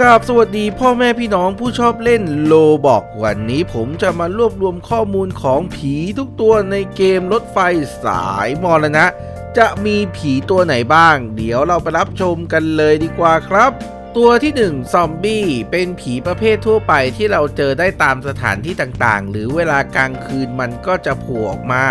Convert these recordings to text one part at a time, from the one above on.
กราบสวัสดีพ่อแม่พี่น้องผู้ชอบเล่นโลบอกวันนี้ผมจะมารวบรวมข้อมูลของผีทุกตัวในเกมรถไฟสายมรณะ จะมีผีตัวไหนบ้าง เดี๋ยวเราไปรับชมกันเลยดีกว่าครับ ตัวที่ 1 ซอมบี้ เป็นผีประเภททั่วไปที่เราเจอได้ตามสถานที่ต่างๆ หรือเวลากลางคืนมันก็จะโผล่ออกมา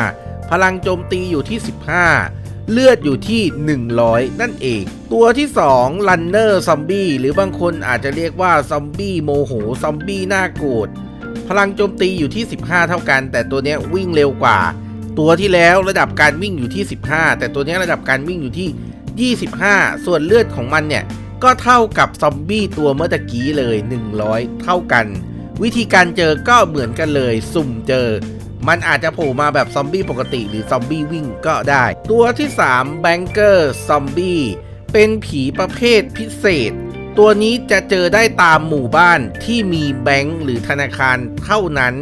พลังโจมตีอยู่ที่ 15 เลือดอยู่ที่ 100 นั่นเอง ตัวที่2ลันเนอร์ซอมบี้หรือบางคนอาจจะเรียกว่าซอมบี้โมโหซอมบี้หน้าโกรธพลังโจมตีอยู่ที่ 15 เท่ากัน แต่ตัวนี้วิ่งเร็วกว่า ตัวที่แล้วระดับการวิ่งอยู่ที่ 15 แต่ตัวนี้ระดับการวิ่งอยู่ที่ 25 ส่วนเลือดของมันเนี่ยก็เท่ากับซอมบี้ตัวเมื่อกี้เลย 100 เท่ากัน วิธีการเจอก็เหมือนกันเลย สุ่มเจอ มันอาจจะโผล่มาแบบซอมบี้ปกติหรือซอมบี้วิ่งก็ได้ ตัวที่3 b a n k e r ซอมบี้เป็นผีประเภทพิเศษ ตัวนี้จะเจอได้ตามหมู่บ้านที่มีแบงก์หรือธนาคารเท่านั้น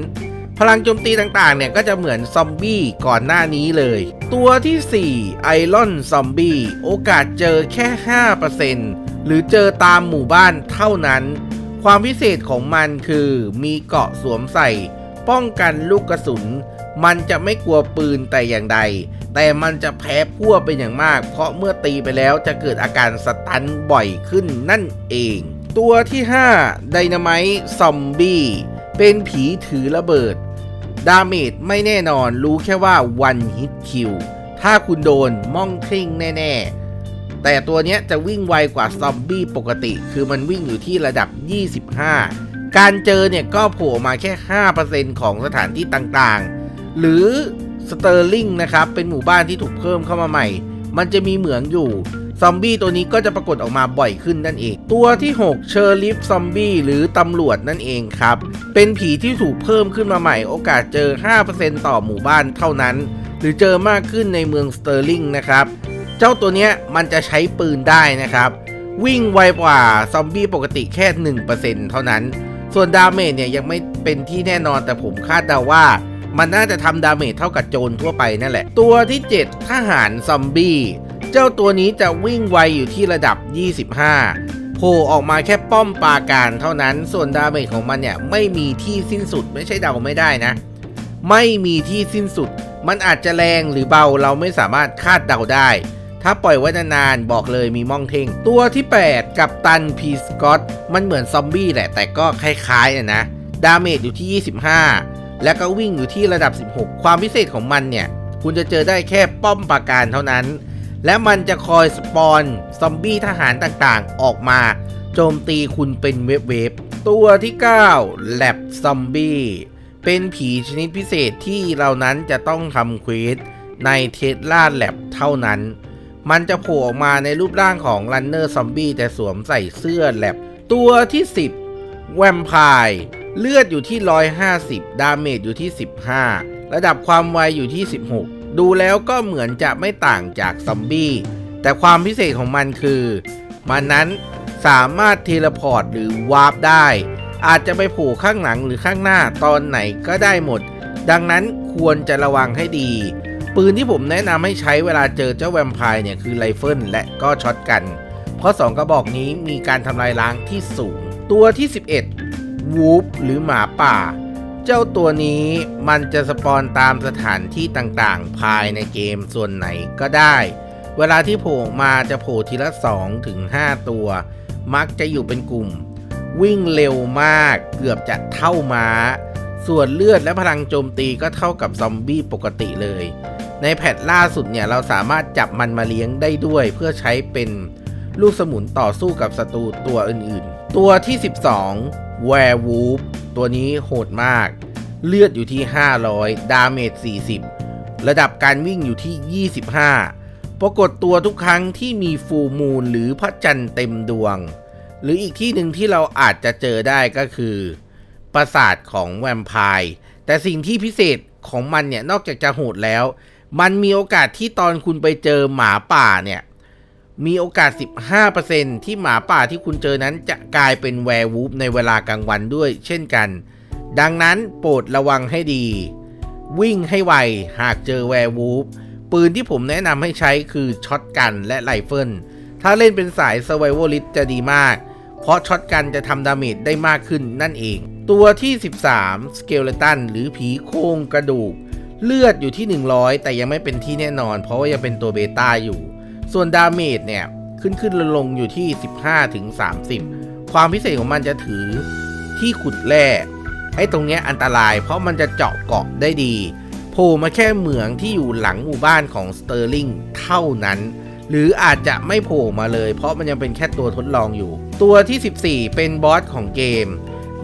พลังโจมตีต่างๆเนี่ยก็จะเหมือนซอมบี้ก่อนหน้านี้เลย ตัวที่4ไอรอนซอมบี้โอกาสเจอแค่ 5%หรือเจอตามหมู่บ้านเท่านั้น ความพิเศษของมันคือมีเกาะสวมใส่ ป้องกันลูกกระสุน มันจะไม่กลัวปืนแต่อย่างใด แต่มันจะแพ้พั่วเป็นอย่างมาก เพราะเมื่อตีไปแล้วจะเกิดอาการสตันบ่อยขึ้นนั่นเอง ตัวที่5ไดนาไมต์ซอมบี้เป็นผีถือระเบิด ดาเมจไม่แน่นอนรู้แค่ว่า one hit kill ถ้าคุณโดนม่องเท่งแน่ ๆแต่ตัวนี้จะวิ่งไวกว่าซอมบี้ปกติ คือมันวิ่งอยู่ที่ระดับ 25 การเจอเนี่ยก็โผล่มาแค่ 5%ของสถานที่ต่างๆ หรือสเตอร์ลิงนะครับ เป็นหมู่บ้านที่ถูกเพิ่มเข้ามาใหม่ มันจะมีเหมืองอยู่ ซอมบี้ตัวนี้ก็จะปรากฏออกมาบ่อยขึ้นนั่นเอง ตัวที่ 6 เชอร์ลิฟซอมบี้หรือตำรวจนั่นเองครับ เป็นผีที่ถูกเพิ่มขึ้นมาใหม่ โอกาสเจอ 5%ต่อหมู่บ้านเท่านั้น หรือเจอมากขึ้นในเมืองสเตอร์ลิงนะครับ เจ้าตัวเนี้ยมันจะใช้ปืนได้นะครับ วิ่งไวกว่าซอมบี้ปกติแค่ 1%เท่านั้น ส่วนดาเมจเนี่ยยังไม่เป็นที่แน่นอนแต่ผมคาดเดาว่ามันน่าจะทำดาเมจเท่ากับโจรทั่วไปนั่นแหละ ตัวที่ 7 ทหารซอมบี้ เจ้าตัวนี้จะวิ่งไวอยู่ที่ระดับ 25 โผล่ออกมาแค่ป้อมปราการเท่านั้น ส่วนดาเมจของมันเนี่ยไม่มีที่สิ้นสุดไม่ใช่เดาไม่ได้นะ ไม่มีที่สิ้นสุด มันอาจจะแรงหรือเบาเราไม่สามารถคาดเดาได้ ถ้าปล่อยไว้นานๆบอกเลยมีม่องเท่ง ตัวที่ 8 กับตันพีสกอตมันเหมือนซอมบี้แหละ แต่ก็คล้ายๆนะนะ ดาเมจอยู่ที่ 25 แล้วก็วิ่งอยู่ที่ระดับ 16 ความพิเศษของมันเนี่ย คุณจะเจอได้แค่ป้อมปราการเท่านั้น และมันจะคอยสปอนซอมบี้ทหารต่างๆ ออกมา โจมตีคุณเป็นเวฟเวฟๆตัวที่ 9แลบซอมบี้เป็นผีชนิดพิเศษที่เรานั้นจะต้องทำเควสในเทสลาแลบเท่านั้น มันจะโผล่ออกมาในรูปร่างของรันเนอร์ซอมบี้แต่สวมใส่เสื้อแลบตัวที่ 10 แวมไพร์เลือดอยู่ที่ 150 ดาเมจอยู่ที่ 15 ระดับความไวอยู่ที่ 16 ดูแล้วก็เหมือนจะไม่ต่างจากซอมบี้ แต่ความพิเศษของมันคือ มันนั้นสามารถเทเลพอร์ตหรือวาร์ปได้ อาจจะไปโผล่ข้างหลังหรือข้างหน้าตอนไหนก็ได้หมด ดังนั้นควรจะระวังให้ดี ปืนที่ผมแนะนำให้ใช้เวลาเจอเจ้าแวมไพร์เนี่ยคือไรเฟิลและก็ช็อตกัน เพราะ 2 กระบอกนี้มีการทำลายล้างที่สูง ตัวที่ 11 วูฟหรือหมาป่า เจ้าตัวนี้มันจะสปอนตามสถานที่ต่างๆ ภายในเกมส่วนไหนก็ได้ เวลาที่โผล่มาจะโผล่ทีละ 2 ถึง 5 ตัว มักจะอยู่เป็นกลุ่ม วิ่งเร็วมากเกือบจะเท่าม้า ส่วนเลือดและพลังโจมตีก็เท่ากับซอมบี้ปกติเลย ในแพทล่าสุดเนี่ยเราสามารถจับมันมาเลี้ยงได้ด้วย เพื่อใช้เป็นลูกสมุนต่อสู้กับศัตรูตัวอื่นๆ ตัวที่ 12 Werewolf ตัวนี้โหดมาก เลือดอยู่ที่ 500 ดาเมจ 40 ระดับการวิ่งอยู่ที่ 25 ปรากฏตัวทุกครั้งที่มีฟูมูลหรือพระจันทร์เต็มดวง หรืออีกที่หนึ่งที่เราอาจจะเจอได้ก็คือ ปราสาทของแวมไพร์แต่สิ่งที่พิเศษของมันเนี่ย นอกจากจะโหดแล้ว มันมีโอกาสที่ตอนคุณไปเจอหมาป่าเนี่ย มีโอกาส 15%ที่หมาป่าที่คุณเจอนั้นจะกลายเป็นแวร์วูฟในเวลากลางวันด้วย เช่นกัน ดังนั้นโปรดระวังให้ดี วิ่งให้ไวหากเจอแวร์วูฟปืนที่ผมแนะนำให้ใช้คือช็อตกันและไรเฟิลถ้าเล่นเป็นสาย s u r v i v a l i s t จะดีมาก เพราะช็อตกันจะทำดาเมจได้มากขึ้นนั่นเอง ตัวที่ 13 สเกลเลตันหรือผีโครงกระดูก เลือดอยู่ที่ 100 แต่ยังไม่เป็นที่แน่นอน เพราะว่ายังเป็นตัวเบต้าอยู่ ส่วนดาเมจเนี่ยขึ้นขึ้นลงลงอยู่ที่ 15ถึง30 ความพิเศษของมันจะถือที่ขุดแร่ไอ้ตรงเนี้ยอันตรายเพราะมันจะเจาะเกาะได้ดีโผล่มาแค่เหมืองที่อยู่หลังหมู่บ้านของสเตอร์ลิงเท่านั้น หรืออาจจะไม่โผล่มาเลย เพราะมันยังเป็นแค่ตัวทดลองอยู่ ตัวที่ 14 เป็นบอสของเกม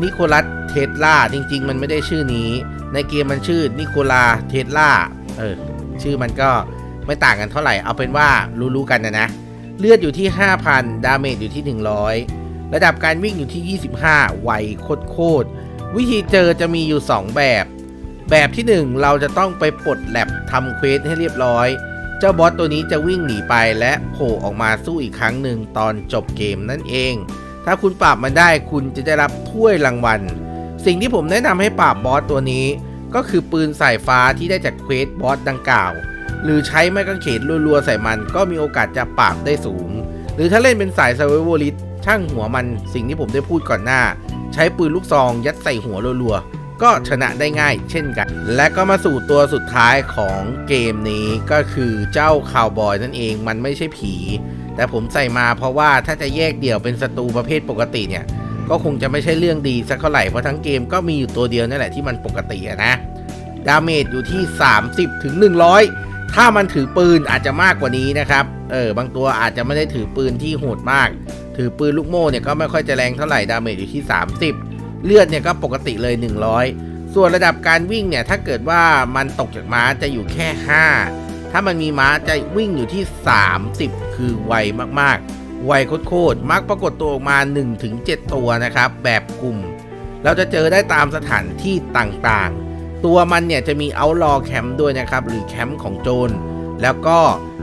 นิโคลัสเทสลาจริง ๆ มันไม่ได้ชื่อนี้ ในเกมมันชื่อนิโคลาเทสลาเออชื่อมันก็ไม่ต่างกันเท่าไหร่ เอาเป็นว่ารู้ๆกันนะนะ เลือดอยู่ที่ 5,000 ดาเมจอยู่ที่ 100 ระดับการวิ่งอยู่ที่ 25 ไวโคตรวิธีเจอจะมีอยู่ 2 แบบ แบบที่ 1 เราจะต้องไปปลดแลบทำเควสให้เรียบร้อย เจ้าบอสตัวนี้จะวิ่งหนีไปและโผล่ออกมาสู้อีกครั้งหนึ่งตอนจบเกมนั่นเอง ถ้าคุณปราบมันได้คุณจะได้รับถ้วยรางวัล สิ่งที่ผมแนะนำให้ปราบบอสตัวนี้ ก็คือปืนสายฟ้าที่ได้จากเควสบอสดังกล่าว หรือใช้ไม้กางเขนรัวๆใส่มันก็มีโอกาสจะปราบได้สูง หรือถ้าเล่นเป็นสาย s u r v i v a l i s t ช่างหัวมันสิ่งที่ผมได้พูดก่อนหน้า ใช้ปืนลูกซองยัดใส่หัวรัวๆก็ชนะได้ง่ายเช่นกัน และก็มาสู่ตัวสุดท้ายของเกมนี้ก็คือเจ้าคาวบอยนั่นเองมันไม่ใช่ผี แต่ผมใส่มาเพราะว่าถ้าจะแยกเดี่ยวเป็นศัตรูประเภทปกติเนี่ย ก็คงจะไม่ใช่เรื่องดีสักเท่าไหร่เพราะทั้งเกมก็มีอยู่ตัวเดียวนั่นแหละที่มันปกตินะดาเมจอยู่ที่ 30ถึง100 ถ้ามันถือปืนอาจจะมากกว่านี้นะครับเออบางตัวอาจจะไม่ได้ถือปืนที่โหดมาก ถือปืนลูกโม่เนี่ยก็ไม่ค่อยจะแรงเท่าไหร่ดาเมจอยู่ที่ 30 เลือดเนี่ยก็ปกติเลย 100 ส่วนระดับการวิ่งเนี่ยถ้าเกิดว่ามันตกจากม้าจะอยู่แค่ 5 ถ้ามันมีม้าจะวิ่งอยู่ที่ 30 คือไวมากๆ ไวโคตรๆมักปรากฏตัวออกมา 1-7 ตัวนะครับ แบบกลุ่ม เราจะเจอได้ตามสถานที่ต่างๆ ตัวมันเนี่ยจะมีเอาลอแคมป์ด้วยนะครับ หรือแคมป์ของโจร แล้วก็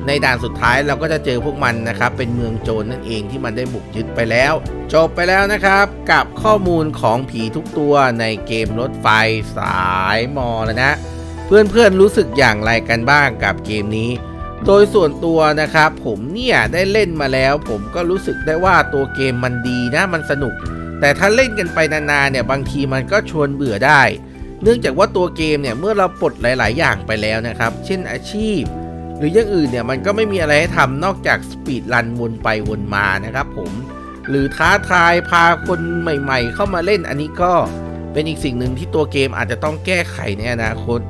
ในด่านสุดท้ายเราก็จะเจอพวกมันนะครับ เป็นเมืองโจรนั่นเองที่มันได้บุกยึดไปแล้ว จบไปแล้วนะครับ กับข้อมูลของผีทุกตัวในเกมรถไฟสายมอแล้วนะ เพื่อนๆรู้สึกอย่างไรกันบ้างกับเกมนี้ โดยส่วนตัวนะครับ ผมเนี่ยได้เล่นมาแล้ว ผมก็รู้สึกได้ว่าตัวเกมมันดีนะมันสนุก แต่ถ้าเล่นกันไปนานๆเนี่ยบางทีมันก็ชวนเบื่อได้ เนื่องจากว่าตัวเกมเนี่ยเมื่อเราปลดหลาย ๆ อย่างไปแล้วนะครับ เช่นอาชีพ หรืออย่างอื่นเนี่ยมันก็ไม่มีอะไรให้ทำนอกจากสปีดรันวนไปวนมานะครับผมหรือท้าทายพาคนใหม่ ๆ เข้ามาเล่นอันนี้ก็เป็นอีกสิ่งหนึ่งที่ตัวเกมอาจจะต้องแก้ไขในอนาคต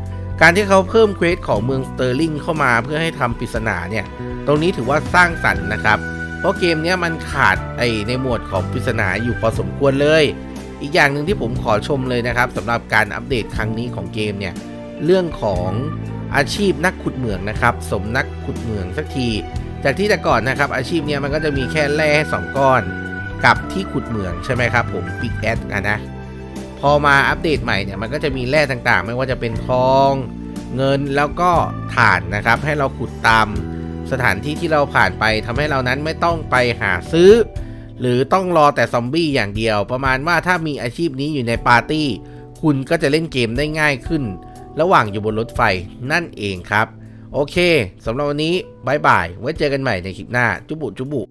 การที่เขาเพิ่มเควสของเมืองสเตอร์ลิงเข้ามาเพื่อให้ทำปริศนาเนี่ย ตรงนี้ถือว่าสร้างสรรค์นะครับ เพราะเกมนี้มันขาดไอในหมวดของปริศนาอยู่พอสมควรเลย อีกอย่างหนึ่งที่ผมขอชมเลยนะครับสำหรับการอัปเดตครั้งนี้ของเกมเนี่ย เรื่องของอาชีพนักขุดเหมืองนะครับ สมนักขุดเหมืองสักที จากที่แต่ก่อนนะครับ อาชีพเนี้ยมันก็จะมีแค่แร่สองก้อน กับที่ขุดเหมืองใช่ไหมครับผมปิกแอดอะนะ พอมาอัปเดตใหม่เนี่ยมันก็จะมีแร่ต่างๆ ไม่ว่าจะเป็นทองเงินแล้วก็ถ่านนะครับ ให้เราขุดตามสถานที่ที่เราผ่านไปทำให้เรานั้นไม่ต้องไปหาซื้อ หรือต้องรอแต่ซอมบี้อย่างเดียว ประมาณว่าถ้ามีอาชีพนี้อยู่ในปาร์ตี้ คุณก็จะเล่นเกมได้ง่ายขึ้น ระหว่างอยู่บนรถไฟนั่นเองครับ โอเคสำหรับวันนี้บายบายไว้เจอกันใหม่ในคลิปหน้า จุบุจุบุ